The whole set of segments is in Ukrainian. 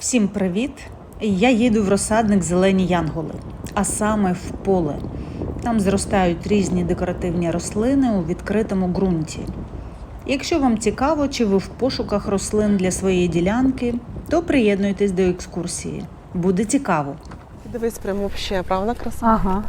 Всім привіт! Я їду в розсадник Зелені Янголи, а саме в поле. Там зростають різні декоративні рослини у відкритому ґрунті. Якщо вам цікаво, чи ви в пошуках рослин для своєї ділянки, то приєднуйтесь до екскурсії. Буде цікаво. Дивись, прямо взагалі, правда, краса? Ага.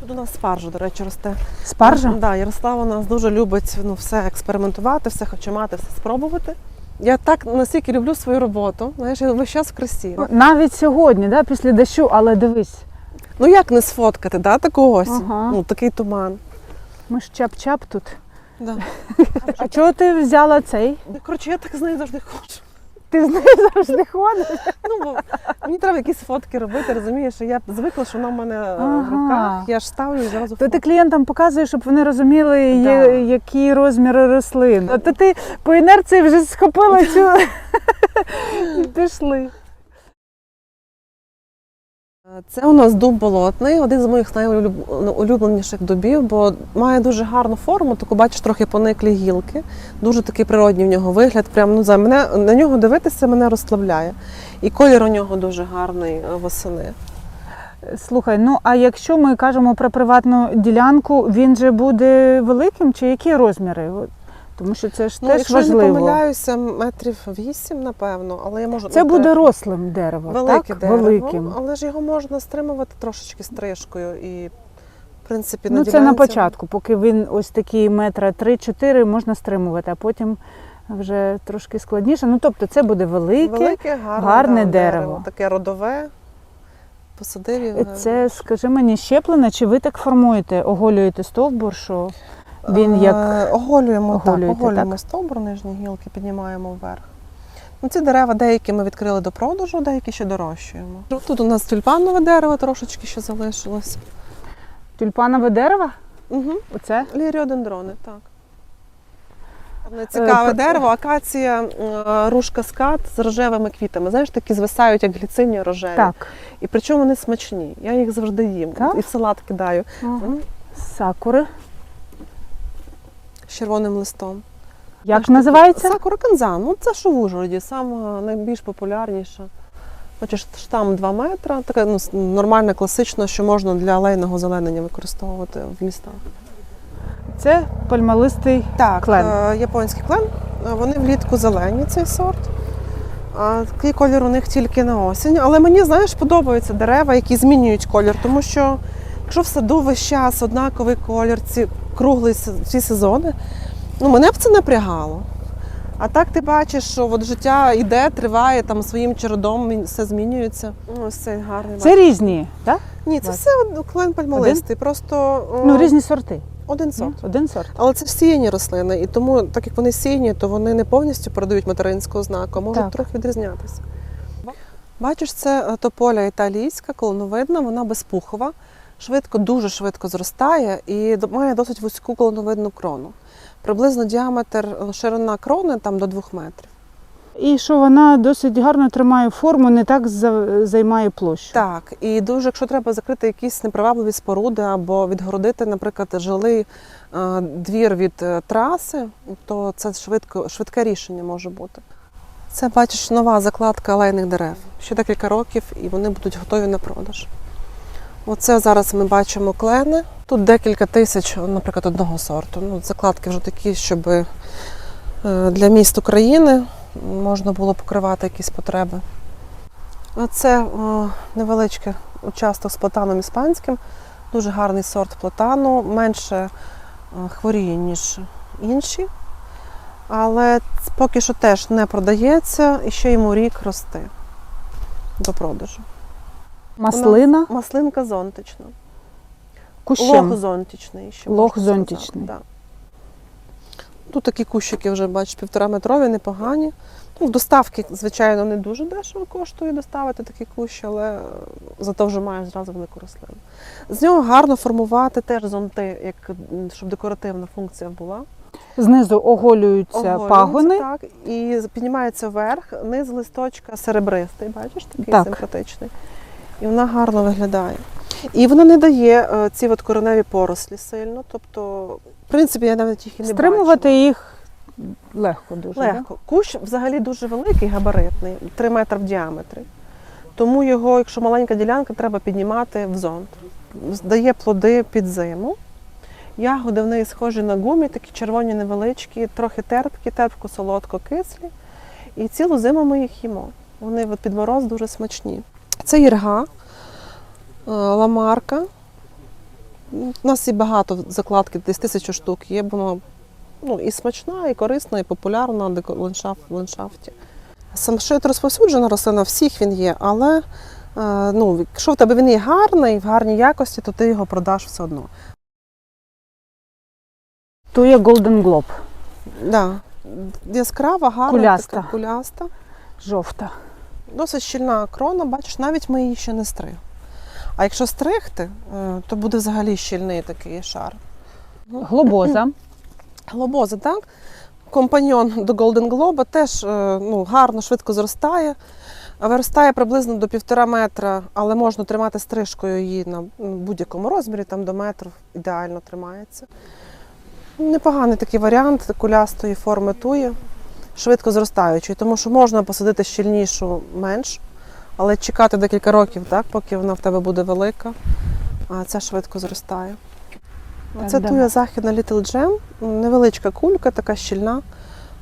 Тут у нас спаржа, до речі, росте. Спаржа? Так, да, Ярослава у нас дуже любить ну, все експериментувати, все хоче мати, все спробувати. Я так настільки люблю свою роботу, знаєш, я весь час в красі. Навіть сьогодні, да, після дощу, але дивись, Ну як не сфоткати, да, такого ось? Ага. Ну, такий туман. ми ж чап-чап тут. Да. А чого ти взяла цей? Ну, Коротше, я так з нею завжди хочу. Ти з нею завжди ходиш? Ну, бо мені треба якісь фотки робити, розумієш? Я звикла, що вона в мене е, в руках, я ж ставлю і зразу То ти клієнтам показуєш, щоб вони розуміли, Да. які розміри рослин. То ти по інерції вже схопила цю і пішли. Це у нас дуб болотний, один з моїх найулюбленіших дубів, бо має дуже гарну форму, таку бачиш трохи пониклі гілки. Дуже такий природній в нього вигляд. Прям ну за мене на нього дивитися мене розслабляє. І колір у нього дуже гарний е, восени. Слухай, ну а якщо ми кажемо про приватну ділянку, він же буде великим чи які розміри? Тому що це ж Ну, теж якщо я не помиляюся, метрів вісім, напевно, але я можу Це ну, буде рослим дерево, велике так? дерево, Великим. але ж його можна стримувати трошечки стрижкою і. В принципі, Ну, на це на початку, поки він ось такий метра 3-4 можна стримувати, а потім вже трошки складніше. Ну, тобто це буде велике. Велике, гарне, гарне да, дерево. Таке родове. Посадив його. Це, скажи мені, щеплене, чи ви так формуєте, оголюєте стовбур, що він як Е, оголюємо, так, оголюємо так? стовбур, нижні гілки піднімаємо вверх. Ну, ці дерева деякі ми відкрили до продажу, деякі ще дорощуємо. Тут у нас тюльпанове дерево трошечки ще залишилось. тюльпанове дерево? Угу. Оце? Ліріодендрони, так. Одне Цікаве про- дерево, акація е, рушка скат з рожевими квітами. Знаєш, такі звисають, як гліцині рожеві. Так. І причому вони смачні. Я їх завжди їм. Так? І в салат кидаю. М, Сакури. З червоним листом. Як Знаєш, називається? Сакура канзан. Ну, це що в Ужгороді, сама найбільш популярніша. Бачиш, штам 2 метра, така ну, нормальна, класична, що можна для алейного зеленення використовувати в містах. Це пальмалистий. Так, Клен. е, японський клен. Е, Вони влітку зелені, цей сорт. А такий колір у них тільки на осінь. Але мені, знаєш, подобаються дерева, які змінюють колір, тому що якщо в саду весь час однаковий колір, ці круглий ці сезони, ну мене б це напрягало. А так ти бачиш, що от життя йде, триває там своїм чередом, все змінюється. Ну, Ось цей гарний. Це різні, так? Ні, це бачу. все клен пальмолистий. Просто Ну, різні сорти. один сорт. Один сорт. Але це сіяні рослини, і тому, так як вони сіяні, то вони не повністю передають материнського знаку, а можуть Так. трохи відрізнятися. Бачиш, це е, тополя італійська, колоновидна, вона безпухова, швидко, дуже швидко зростає і має досить вузьку колоновидну крону. Приблизно діаметр е, ширина крони там до 2 метрів. І що вона досить гарно тримає форму, не так займає площу. Так, і дуже, якщо треба закрити якісь непривабливі споруди або відгородити, наприклад, жилий е, двір від траси, то це швидко, швидке рішення може бути. Це бачиш нова закладка алейних дерев. Ще декілька років і вони будуть готові на продаж. Оце зараз ми бачимо клени. Тут декілька тисяч, наприклад, одного сорту. Ну, закладки вже такі, щоб е, для міст України можна було покривати якісь потреби. Це о, невеличкий участок з платаном іспанським. Дуже гарний сорт платану, менше е, хворіє, ніж інші. Але поки що теж не продається і ще йому рік рости до продажу. Маслина, Маслинка зонтична. кущем. Лох зонтичний. Ще Лох можна зонтичний. Да. Тут такі кущики вже, бачиш, півтора метрові, непогані. Ну, доставки, звичайно, не дуже дешево коштує доставити такі кущі, але е, зато вже маєш зразу велику рослину. З нього гарно формувати теж зонти, як, щоб декоративна функція була. Знизу оголюються Оголюється, пагони. Так, і піднімається вверх, низ листочка серебристий, бачиш, такий Так. симпатичний. І вона гарно виглядає. І вона не дає е, ці от кореневі порослі сильно. Тобто, в принципі, я навіть їх і не Стримувати бачила. їх легко дуже. Легко. Кущ взагалі дуже великий, габаритний, 3 метри в діаметрі. Тому його, якщо маленька ділянка, треба піднімати в зонт. Дає плоди під зиму. Ягоди в неї схожі на гумі, такі червоні невеличкі, трохи терпкі, терпко, солодко, кислі. І цілу зиму ми їх їмо. Вони під мороз дуже смачні. Це ірга, е, ламарка. У нас і багато закладки, десь тисячу штук є, воно ну, і смачна, і корисна, і популярна в ландшафті. Самшит розповсюджена рослина, всіх він є, але е, ну, якщо в тебе він є гарний, в гарній якості, то ти його продаш все одно. То є Golden Globe, Да. Яскрава, гарна, Куляста. така куляста. жовта. Досить щільна крона, бачиш, навіть ми її ще не стригли. А якщо стригти, е, то буде взагалі щільний такий шар. Глобоза. Глобоза, так? Компаньйон до Golden Globe теж е, ну, гарно, швидко зростає. Виростає приблизно до півтора метра, але можна тримати стрижкою її на будь-якому розмірі, там до метру ідеально тримається. Непоганий такий варіант кулястої форми туї, швидко зростаючий, тому що можна посадити щільнішу менш, але чекати декілька років, так, поки вона в тебе буде велика, а ця швидко зростає. Так, Це да. туя західна Little Gem, невеличка кулька, така щільна,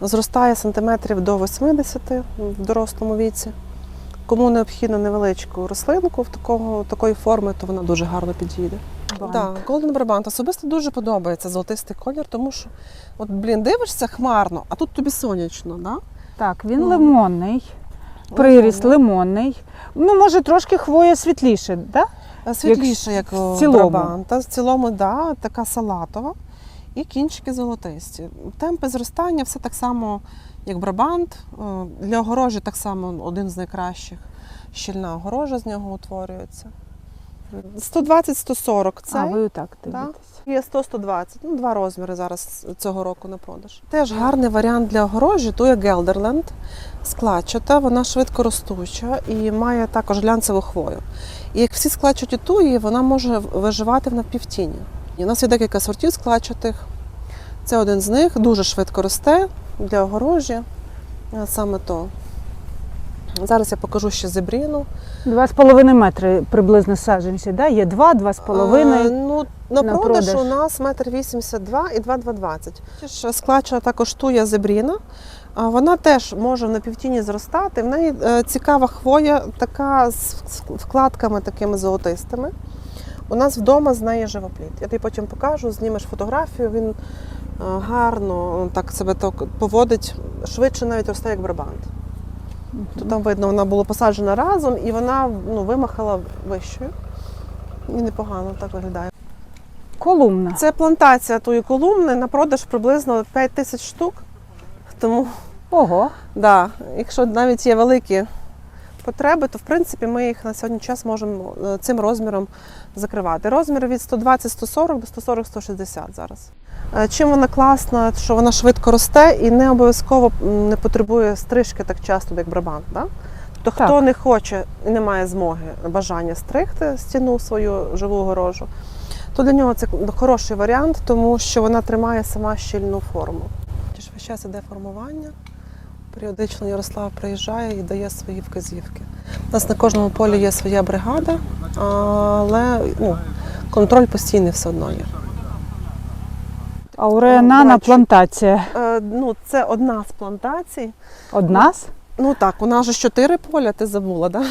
зростає сантиметрів до 80 в дорослому віці. Кому необхідно невеличку рослинку в такого, такої форми, то вона дуже гарно підійде. Бант. Так, Golden Brabant особисто дуже подобається золотистий колір, тому що, от, блін, дивишся хмарно, а тут тобі сонячно, да? Так, він Ну. лимонний, приріст лимонний. Ну, може, трошки хвоя світліше, да? Світліше, як, в у цілому. Брабанта. В цілому, да, така салатова. І кінчики золотисті. Темпи зростання все так само, як Брабант. Е, Для огорожі так само один з найкращих. Щільна огорожа з нього утворюється. 120-140 це. А ви так дивитесь. Є 100-120, ну два розміри зараз цього року на продаж. Теж гарний варіант для огорожі, тує Гелдерленд, складчата, вона швидко ростуча і має також глянцеву хвою. І як всі складчаті туї, вона може виживати в напівтіні. І у нас є декілька сортів складчатих. Це один з них, дуже швидко росте для огорожі. Е, Саме то. Зараз я покажу ще зебріну. Два з половиною метри приблизно саджанці, да? Є два, два з половиною. Ну, на, на продаж, продаж. у нас метр вісімдесят два і два два двадцять. Складча також туя зебріна. Вона теж може на півтіні зростати. В неї е, цікава хвоя, така з вкладками такими золотистими. У нас вдома з неї живопліт. Я тобі потім покажу, знімеш фотографію. Він е, гарно так себе так поводить, швидше навіть росте, як брабант. То там видно, вона була посаджена разом і вона ну, вимахала вищою. І непогано так виглядає. Колумна. Це плантація тої колумни на продаж приблизно 5 тисяч штук. Тому, Ого. да, якщо навіть є великі потреби, то в принципі ми їх на сьогодні час можемо е, цим розміром закривати. Розмір від 120-140 до 140-160 зараз. Е, Чим вона класна, що вона швидко росте і не обов'язково не потребує стрижки так часто, як брабант. Да? Тобто, Так. хто не хоче і не має змоги бажання стригти стіну свою живу огорожу, то для нього це хороший варіант, тому що вона тримає сама щільну форму. Тож весь час іде формування. Періодично Ярослав приїжджає і дає свої вказівки. У нас на кожному полі є своя бригада, але ну, контроль постійний все одно є. Ауреанана бачу. плантація. Е, ну, це одна з плантацій. Одна з? Ну так, у нас же чотири поля, ти забула, да?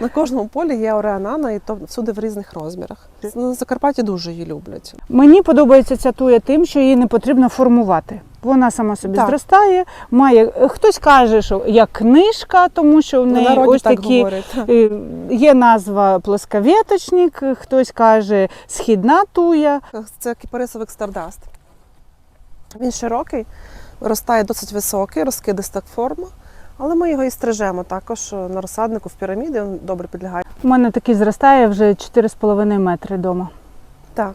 На кожному полі є ореанана, і то всюди в різних розмірах. На Закарпатті дуже її люблять. Мені подобається ця туя тим, що її не потрібно формувати. Вона сама собі Так. зростає, має хтось каже, що як книжка, тому що в неї народі ось так такі говорять. так. е, є назва плоскавєточник, хтось каже східна туя. Це кіпарисовик стардаст. Він широкий, виростає досить високий, розкидиста форма. Але ми його і стрижемо також на розсаднику в піраміді, він добре підлягає. У мене такий зростає вже 4,5 метри вдома. Так.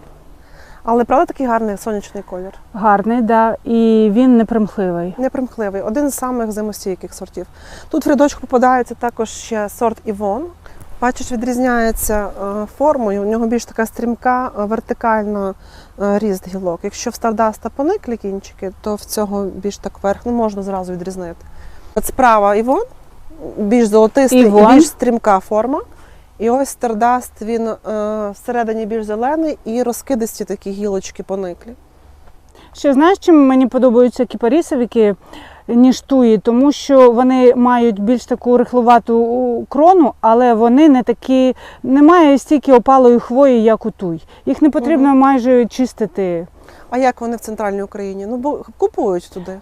Але правда такий гарний сонячний колір. Гарний, да, і він непримхливий. Непримхливий, один з самих зимостійких сортів. Тут в рядочку попадається також ще сорт Івон. Бачиш, відрізняється е, формою. У нього більш така стрімка, е, вертикальна е, ріст гілок. Якщо в стардаста пониклі кінчики, то в цього більш так вверх ну, можна зразу відрізнити. От справа Івон, більш золотистий Івон. і більш стрімка форма. І ось стардаст, він е, всередині більш зелений і розкидисті такі гілочки пониклі. Ще знаєш, чим мені подобаються кіпарісовики, ніж туї, тому що вони мають більш таку рихлувату крону, але вони не такі, немає стільки опалої хвої, як у туй. Їх не потрібно Мгм. майже чистити. А як вони в центральній Україні? Ну, бо купують туди.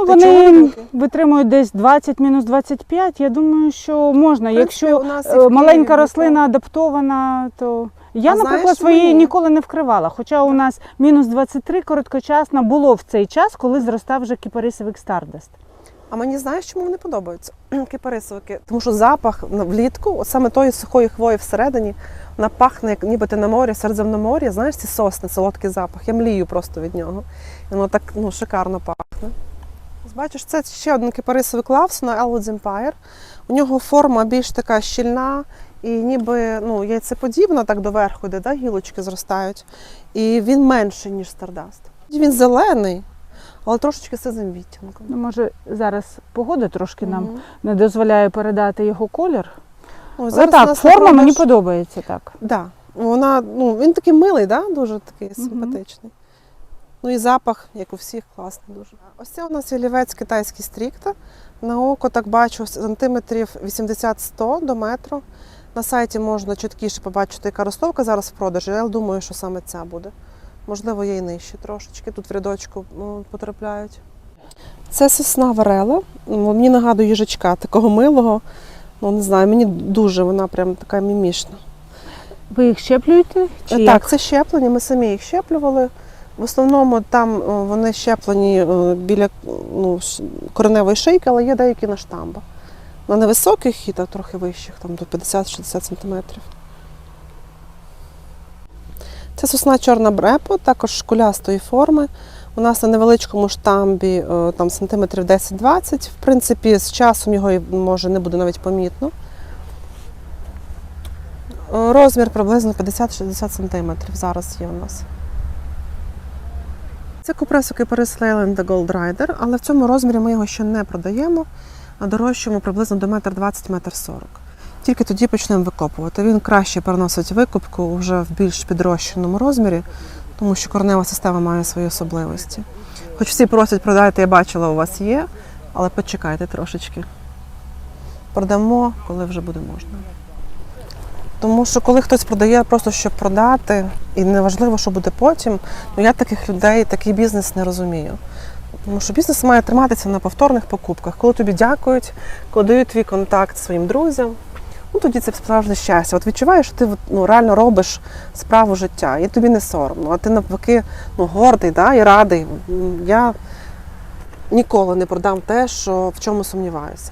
Ну, вони витримують десь 20 мінус 25. Я думаю, що можна. Принципі, Якщо у нас і в е, Києві маленька рослина адаптована, то я, А наприклад, чому свої ні? ніколи не вкривала. Хоча у нас мінус 23 короткочасно було в цей час, коли зростав вже кіпарисовик Stardust. А мені знаєш, чому вони подобаються? Кипарисовики. Тому що запах на- влітку, от саме тої сухої хвої всередині, вона пахне, як ніби ти на морі, Середземномор'я, знаєш, ці сосни, солодкий запах. Я млію просто від нього. І воно так ну, шикарно пахне. Бачиш, це ще один кипарисовий кипарисовик Лавсона, Elwood Empire. У нього форма більш така щільна і ніби ну, яйцеподібна, так доверху йде, да, гілочки зростають. І він менший, ніж Стардаст. Він зелений, але трошечки сизим відтінком. Ну, може, зараз погода трошки нам Мгм. не дозволяє передати його колір. Ось зараз так, форма на мені подобається так. Да. Вона, ну, він такий милий, да? дуже такий симпатичний. Ну і запах, як у всіх, класний дуже. Ось це у нас олівець китайський стрікта. На око так бачу сантиметрів 80-100 до метру. На сайті можна чіткіше побачити, яка ростовка зараз в продажі. Я думаю, що саме ця буде. Можливо, є і нижче трошечки. Тут в рядочку ну, потрапляють. Це сосна варела. Мені нагадує їжачка такого милого. Ну, не знаю, мені дуже вона прям така мімішна. Ви їх щеплюєте? Чи так, як? це щеплені, ми самі їх щеплювали. В основному там вони щеплені е, біля ну, кореневої шийки, але є деякі на штамбах. На невисоких і так трохи вищих, там до 50-60 сантиметрів. Це сосна чорна брепо, також кулястої форми. У нас на невеличкому штамбі е, там, сантиметрів 10-20. В принципі, з часом його може не буде навіть помітно. Е, Розмір приблизно 50-60 см зараз є у нас. Це купресок Leyland The Gold Rider, але в цьому розмірі ми його ще не продаємо, а дорожчому приблизно до 1,20 м 40 Тільки тоді почнемо викопувати. Він краще переносить викупку вже в більш підрощеному розмірі, тому що коренева система має свої особливості. Хоч всі просять продати, я бачила, у вас є, але почекайте трошечки. Продамо, коли вже буде можна. Тому що коли хтось продає просто щоб продати, і неважливо, що буде потім, ну я таких людей, такий бізнес не розумію. Тому що бізнес має триматися на повторних покупках. Коли тобі дякують, коли дають твій контакт своїм друзям, ну тоді це справжнє щастя. От відчуваєш, що ти ну, реально робиш справу життя, і тобі не соромно, а ти навпаки ну, гордий да, і радий. Я ніколи не продам те, що в чому сумніваюся.